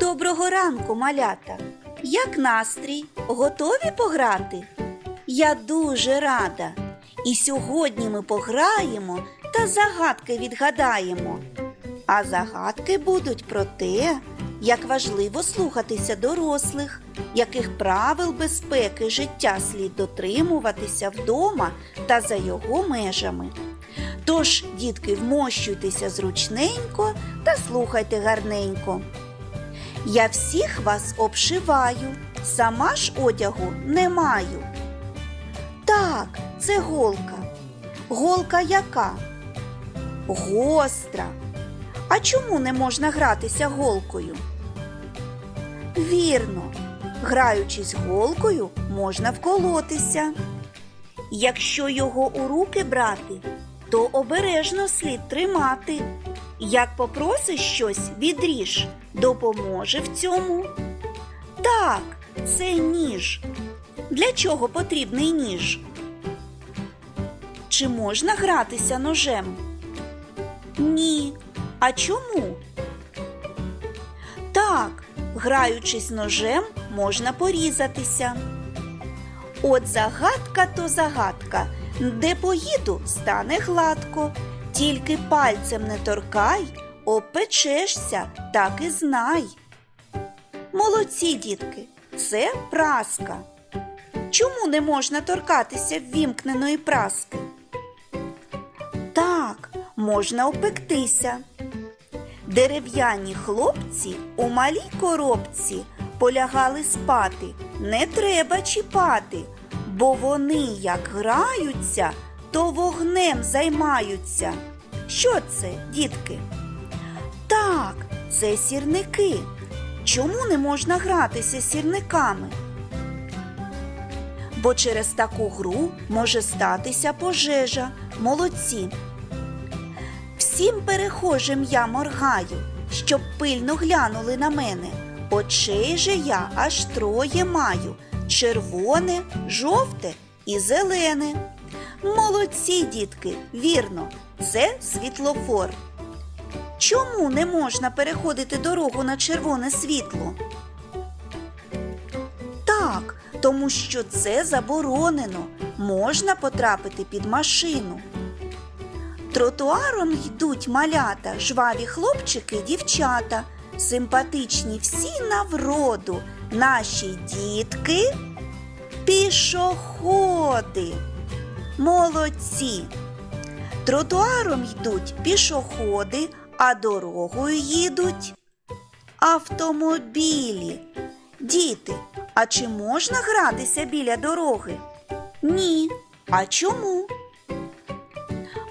Доброго ранку, малята! Як настрій? Готові пограти? Я дуже рада. І сьогодні ми пограємо та загадки відгадаємо. А загадки будуть про те, як важливо слухатися дорослих, яких правил безпеки життя слід дотримуватися вдома та за його межами. Тож, дітки, вмощуйтеся зручненько та слухайте гарненько. Я всіх вас обшиваю, сама ж одягу не маю. Так, це голка. Голка яка? Гостра. А чому не можна гратися голкою? Вірно, граючись голкою, можна вколотися. Якщо його у руки брати, то обережно слід тримати. Як попросиш щось, відріж, допоможе в цьому. Так, це ніж. Для чого потрібний ніж? Чи можна гратися ножем? Ні. А чому? Так, граючись ножем, можна порізатися. От загадка то загадка, де поїду, стане гладко. Тільки пальцем не торкай, опечешся, так і знай. Молодці, дітки, це праска. Чому не можна торкатися ввімкненої праски? Так, можна опектися. Дерев'яні хлопці у малій коробці полягали спати. Не треба чіпати, бо вони, як граються, то вогнем займаються. Що це, дітки? Так, це сірники. Чому не можна гратися сірниками? Бо через таку гру може статися пожежа. Молодці. Всім перехожим я моргаю, щоб пильно глянули на мене. Очей же я аж троє маю червоне, жовте і зелене. Молодці, дітки, вірно, це світлофор. Чому не можна переходити дорогу на червоне світло? Так, тому що це заборонено. Можна потрапити під машину. Тротуаром йдуть малята, жваві хлопчики, дівчата, симпатичні всі на вроду, наші дітки, пішоходи. Молодці. Тротуаром йдуть пішоходи, а дорогою їдуть автомобілі. Діти, а чи можна гратися біля дороги? Ні. А чому?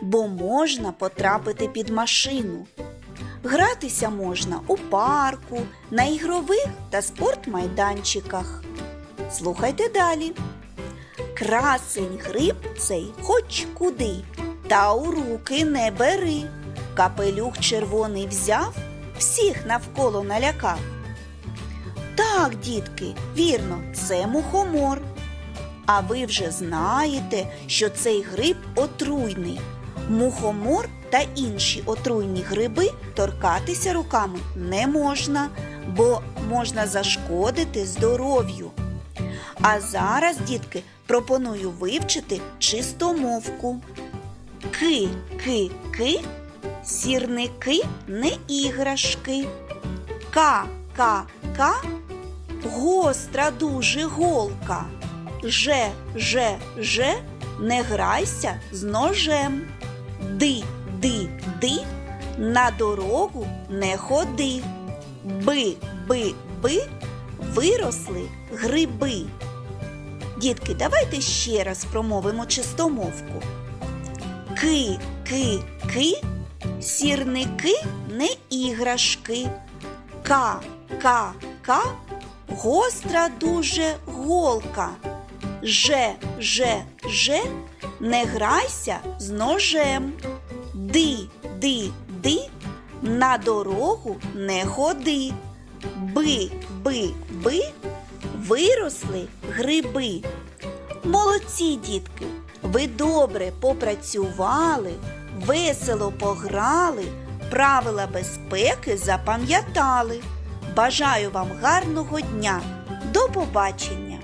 Бо можна потрапити під машину. Гратися можна у парку, на ігрових та спортмайданчиках. Слухайте далі. Красень гриб цей хоч куди, та у руки не бери. Капелюх червоний взяв, всіх навколо налякав. Так, дітки, вірно, це мухомор. А ви вже знаєте, що цей гриб отруйний. Мухомор та інші отруйні гриби торкатися руками не можна, бо можна зашкодити здоров'ю. А зараз, дітки, пропоную вивчити чистомовку. Ки, ки, ки, сірники не іграшки. Ка, ка, ка, гостра дуже голка. Же, же, же, не грайся з ножем. Ди, ди, ди, на дорогу не ходи. Би, би, би, виросли гриби. Дітки, давайте ще раз промовимо чистомовку. Ки, ки, ки, сірники не іграшки. Ка, ка, ка, гостра дуже голка. Же, же, же, не грайся з ножем. Ди, ди, ди, на дорогу не ходи. Би, би, би, виросли гриби. Молодці, дітки, ви добре попрацювали, весело пограли, правила безпеки запам'ятали. Бажаю вам гарного дня. До побачення!